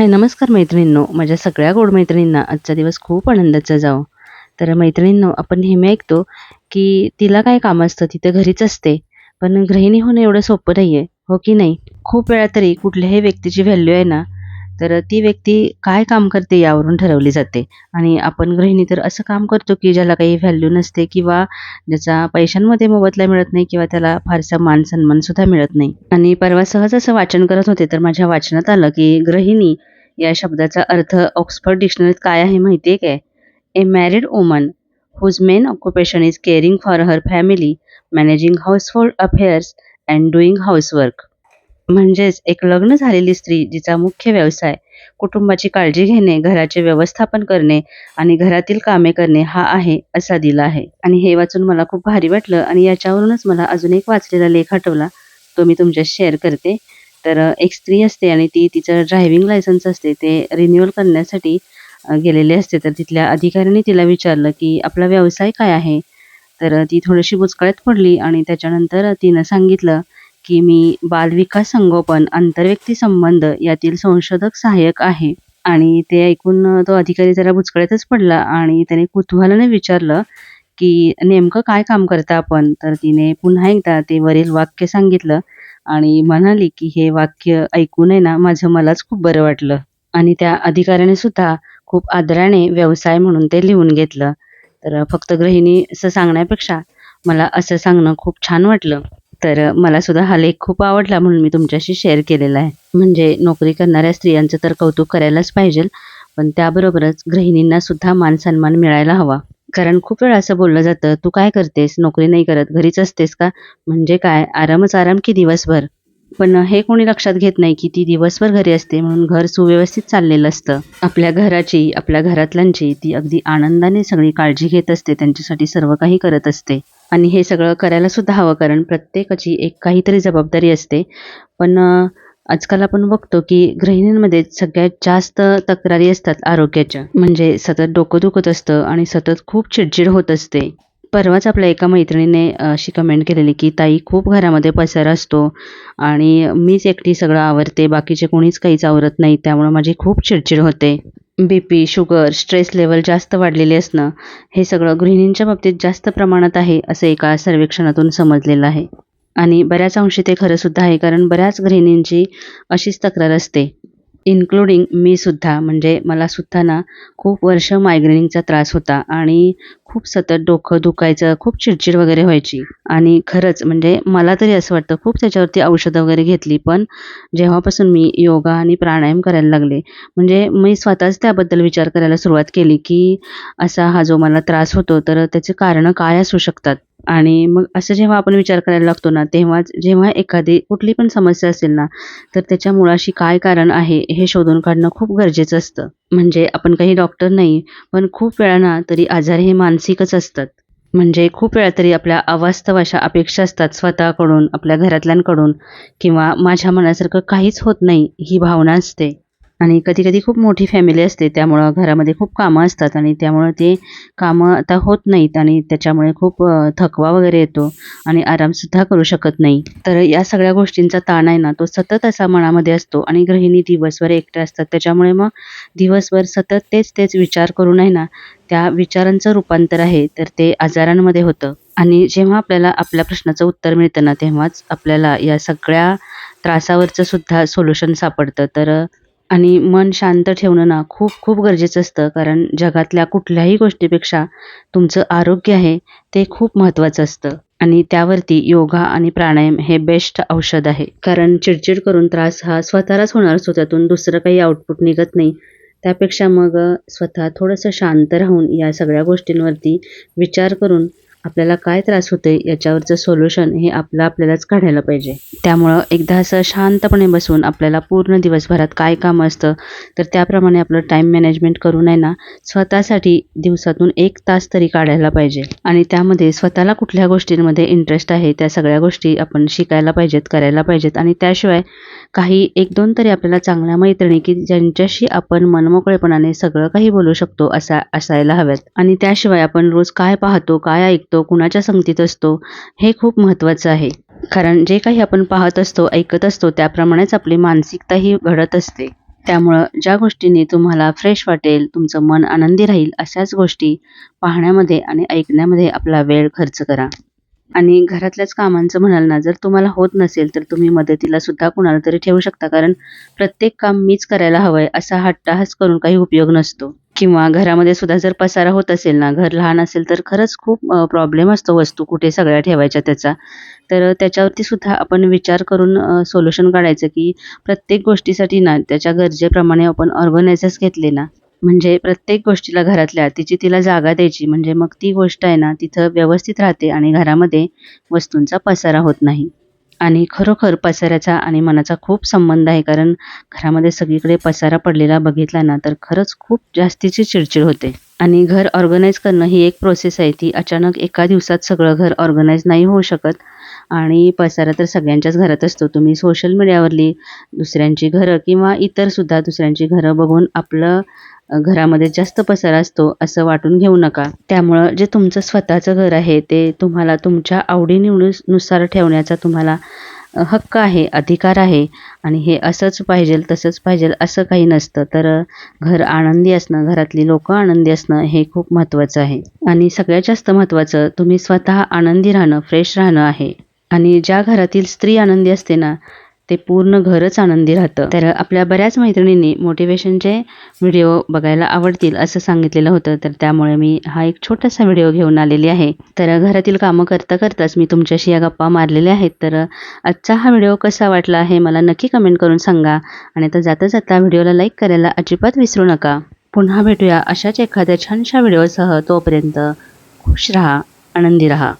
हाय नमस्कार मैत्रिणींनो. माझ्या सगळ्या गोड मैत्रिणींना आजचा दिवस खूप आनंदाचा जावो. तर मैत्रिणींनो आपण नेहमी ऐकतो की तिला काय काम असतं तिथं घरीच असते. पण गृहिणी होणं एवढं सोपं नाही आहे हो की नाही? खूप वेळा तरी कुठल्याही व्यक्तीची व्हॅल्यू आहे ना तर ती व्यक्ती काय काम करते यावरून ठरवली जाते. आणि आपण गृहिणी तर असं काम करतो की ज्याला काही व्हॅल्यू नसते किंवा ज्याचा पैशांमध्ये मोबदला मिळत नाही किंवा त्याला फारसा मान सन्मान सुद्धा मिळत नाही. आणि परवा सहज असं वाचन करत होते तर माझ्या वाचनात आलं की गृहिणी या शब्दाचा अर्थ ऑक्सफर्ड डिक्शनरीत काय आहे माहिती आहे काय? A married woman whose main occupation is caring for her family managing household affairs and doing housework म्हणजेच एक लग्न झालेली स्त्री जिचा मुख्य व्यवसाय कुटुंबाची काळजी घेणे घराचे व्यवस्थापन करणे आणि घरातील कामे करणे हा आहे असा दिला आहे. आणि हे वाचून मला खूप भारी वाटलं आणि याच्यावरूनच मला अजून एक वाचलेला लेख आठवला तो मी तुमच्याशी शेअर करते. तर एक स्त्री असते आणि ती तिचं ड्रायव्हिंग लायसन्स असते ते रिन्युअल करण्यासाठी गेलेले असते. तर तिथल्या अधिकाऱ्याने तिला विचारलं की आपला व्यवसाय काय आहे? तर ती थोडीशी बुचकळ्यात पडली आणि त्याच्यानंतर तिनं सांगितलं की मी बालविकास संगोपन आंतरव्यक्ती संबंध यातील संशोधक सहाय्यक आहे. आणि ते ऐकून तो अधिकारी जरा बुचकळ्यातच पडला आणि त्याने कुतूहलाने विचारलं की नेमकं काय काम करता आपण? तर तिने पुन्हा एकदा ते वरील वाक्य सांगितलं आणि म्हणाली की हे वाक्य ऐकून आहे ना माझं मलाच खूप बरं वाटलं. आणि त्या अधिकाऱ्याने सुद्धा खूप आदराने व्यवसाय म्हणून ते लिहून घेतलं. तर फक्त गृहिणी असं सांगण्यापेक्षा मला असं सांगणं खूप छान वाटलं. तर मला सुद्धा हा लेख खूप आवडला म्हणून मी तुमच्याशी शेअर केलेला आहे. म्हणजे नोकरी करणाऱ्या स्त्रियांचं तर कौतुक करायलाच पाहिजे पण त्याबरोबरच गृहिणींना सुद्धा मान सन्मान मिळायला हवा. कारण खूप वेळा असं बोललं जातं तू काय करतेस? नोकरी नाही करत घरीच असतेस का? म्हणजे काय? आरामच आराम की दिवसभर? पण हे कोणी लक्षात घेत नाही की ती दिवसभर घरी असते म्हणून घर सुव्यवस्थित चाललेलं असतं. आपल्या घराची आपल्या घरातल्यांची ती अगदी आनंदाने सगळी काळजी घेत असते त्यांच्यासाठी सर्व काही करत असते. आणि हे सगळं करायला सुद्धा हवं कारण प्रत्येकाची एक काहीतरी जबाबदारी असते. पण आजकाल आपण बघतो की गृहिणींमध्ये सगळ्यात जास्त तक्रारी असतात आरोग्याच्या. म्हणजे सतत डोकं दुखत असतं आणि सतत खूप चिडचिड होत असते. परवाच आपल्या एका मैत्रिणीने अशी कमेंट केलेली की ताई खूप घरामध्ये पसारा असतो आणि मीच एकटी सगळं आवरते बाकीचे कोणीच काहीच आवरत नाही त्यामुळे माझी खूप चिडचिड होते. B P sugar stress level जास्त वाढलेले असणं हे सगळं गृहिणींच्या बाबतीत जास्त प्रमाणात आहे असं एका सर्वेक्षणातून समजलेलं आहे. आणि बऱ्याच अंशी ते खरं सुद्धा आहे कारण बऱ्याच गृहिणींची अशीच तक्रार असते. इन्क्लुडिंग मी सुद्धा म्हणजे मला सुद्धा ना खूप वर्ष मायग्रेनिंगचा त्रास होता आणि खूप सतत डोकं दुखायचं खूप चिडचिड वगैरे व्हायची. आणि खरंच म्हणजे मला तरी असं वाटतं खूप त्याच्यावरती औषधं वगैरे घेतली पण जेव्हापासून मी योगा आणि प्राणायाम करायला लागले म्हणजे मी स्वतःच त्याबद्दल विचार करायला सुरुवात केली की असा हा जो मला त्रास होतो तर त्याचे कारणं काय असू शकतात? आणि मग असं जेव्हा आपण विचार करायला लागतो ना तेव्हाच जेव्हा एखादी कुठली पण समस्या असेल ना तर त्याच्या मुळाशी काय कारण आहे हे शोधून काढणं खूप गरजेचं असतं. म्हणजे आपण काही डॉक्टर नाही पण खूप वेळा ना तरी आजार हे मानसिकच असतात. म्हणजे खूप वेळा तरी आपल्या अवास्तव अशा अपेक्षा असतात स्वतःकडून आपल्या घरातल्यांकडून किंवा माझ्या मनासारखं काहीच होत नाही ही भावना असते. आणि कधी कधी खूप मोठी फॅमिली असते त्यामुळं घरामध्ये खूप कामं असतात आणि त्यामुळं ते कामं आता होत नाहीत आणि त्याच्यामुळे खूप थकवा वगैरे येतो आणि आरामसुद्धा करू शकत नाही. तर या सगळ्या गोष्टींचा ताण आहे ना तो सतत असा मनामध्ये असतो आणि गृहिणी दिवसभर एकट्या असतात. त्याच्यामुळे मग दिवसभर सतत तेच तेच विचार करून आहे ना त्या विचारांचं रूपांतर आहे. तर ते आजारांमध्ये होतं. आणि जेव्हा आपल्याला आपल्या प्रश्नाचं उत्तर मिळतं ना तेव्हाच आपल्याला या सगळ्या त्रासावरचं सुद्धा सोल्युशन सापडतं. तर आणि मन शांत ठेवणं ना खूप खूप गरजेचं असतं. कारण जगातल्या कुठल्याही गोष्टीपेक्षा तुमचं आरोग्य आहे ते खूप महत्त्वाचं असतं. आणि त्यावरती योगा आणि प्राणायाम हे बेस्ट औषध आहे. कारण चिडचिड करून त्रास हा स्वतःलाच होणार असतो. त्यातून दुसरं काही आउटपुट निघत नाही. त्यापेक्षा मग स्वतः थोडंसं शांत राहून या सगळ्या गोष्टींवरती विचार करून आपल्याला काय त्रास होते याच्यावरचं सोल्युशन हे आपलं आपल्यालाच काढायला पाहिजे. त्यामुळं एकदा असं शांतपणे बसून आपल्याला पूर्ण दिवसभरात काय काम असतं तर त्याप्रमाणे आपलं टाईम मॅनेजमेंट करून आहे ना स्वतःसाठी दिवसातून एक तास तरी काढायला पाहिजे. आणि त्यामध्ये स्वतःला कुठल्या गोष्टींमध्ये इंटरेस्ट आहे त्या सगळ्या गोष्टी आपण शिकायला पाहिजेत करायला पाहिजेत. आणि त्याशिवाय काही एक दोन तरी आपल्याला चांगल्या मैत्रिणी की ज्यांच्याशी आपण मनमोकळेपणाने सगळं काही बोलू शकतो असा असायला हव्यात. आणि त्याशिवाय आपण रोज काय पाहतो काय ऐकतो कुणाच्या संगतीत असतो हे खूप महत्त्वाचं आहे. कारण जे काही आपण पाहत असतो ऐकत असतो त्याप्रमाणेच आपली मानसिकताही घडत असते. त्यामुळं ज्या गोष्टींनी तुम्हाला फ्रेश वाटेल तुमचं मन आनंदी राहील अशाच गोष्टी पाहण्यामध्ये आणि ऐकण्यामध्ये आपला वेळ खर्च करा. आणि घरातल्याच कामांचं म्हणाल ना जर तुम्हाला होत नसेल तर तुम्ही मदतीला सुद्धा कुणाला तरी ठेवू शकता. कारण प्रत्येक काम मीच करायला हवंय असा हट्टाहास करून काही उपयोग नसतो. किंवा घरामध्ये सुद्धा जर पसारा होत असेल ना घर लहान असेल तर खरंच खूप प्रॉब्लेम असतो वस्तू कुठे सगळ्या ठेवायच्या त्याचा. तर त्याच्यावरती सुद्धा आपण विचार करून सोल्युशन काढायचं की प्रत्येक गोष्टीसाठी ना त्याच्या गरजेप्रमाणे आपण ऑर्गनायझर्स घेतले ना म्हणजे प्रत्येक गोष्टीला घरातल्या तिची तिला जागा द्यायची म्हणजे मग ती गोष्ट आहे ना तिथं व्यवस्थित राहते आणि घरामध्ये वस्तूंचा पसारा होत नाही. आणि खरोखर पसाऱ्याचा आणि मनाचा खूप संबंध आहे. कारण घरामध्ये सगळीकडे पसारा पडलेला बघितला ना तर खरंच खूप जास्तीची चिडचिड होते. आणि घर ऑर्गनाईज करणं ही एक प्रोसेस आहे. ती अचानक एका दिवसात सगळं घर ऑर्गनाईज नाही होऊ शकत. आणि पसारा तर सगळ्यांच्याच घरात असतो. तुम्ही सोशल मीडियावरली दुसऱ्यांची घरं किंवा इतरसुद्धा दुसऱ्यांची घरं बघून आपलं घरामध्ये जास्त पसारा असतो असं वाटून घेऊ नका. त्यामुळं जे तुमचं स्वतःचं घर आहे ते तुम्हाला तुमच्या आवडीनिवडीनुसार ठेवण्याचा तुम्हाला हक्क आहे अधिकार आहे. आणि हे असंच पाहिजे तसंच पाहिजे असं काही नसतं. तर घर आनंदी असणं घरातली लोकं आनंदी असणं हे खूप महत्त्वाचं आहे. आणि सगळ्यात जास्त महत्त्वाचं तुम्ही स्वतः आनंदी राहणं फ्रेश राहणं आहे. आणि ज्या घरातील स्त्री आनंदी असते ना ते पूर्ण घरच आनंदी राहतं. तर आपल्या बऱ्याच मैत्रिणींनी मोटिवेशनचे व्हिडिओ बघायला आवडतील असं सांगितलेलं होतं. तर त्यामुळे मी हा एक छोटासा व्हिडिओ घेऊन आलेली आहे. तर घरातील कामं करता करताच मी तुमच्याशी या गप्पा मारलेल्या आहेत. तर आजचा हा व्हिडिओ कसा वाटला हे मला नक्की कमेंट करून सांगा. आणि आता जाता जाता व्हिडिओला लाईक करायला अजिबात विसरू नका. पुन्हा भेटूया अशाच एखाद्या छानशा व्हिडिओसह तोपर्यंत खुश राहा आनंदी राहा.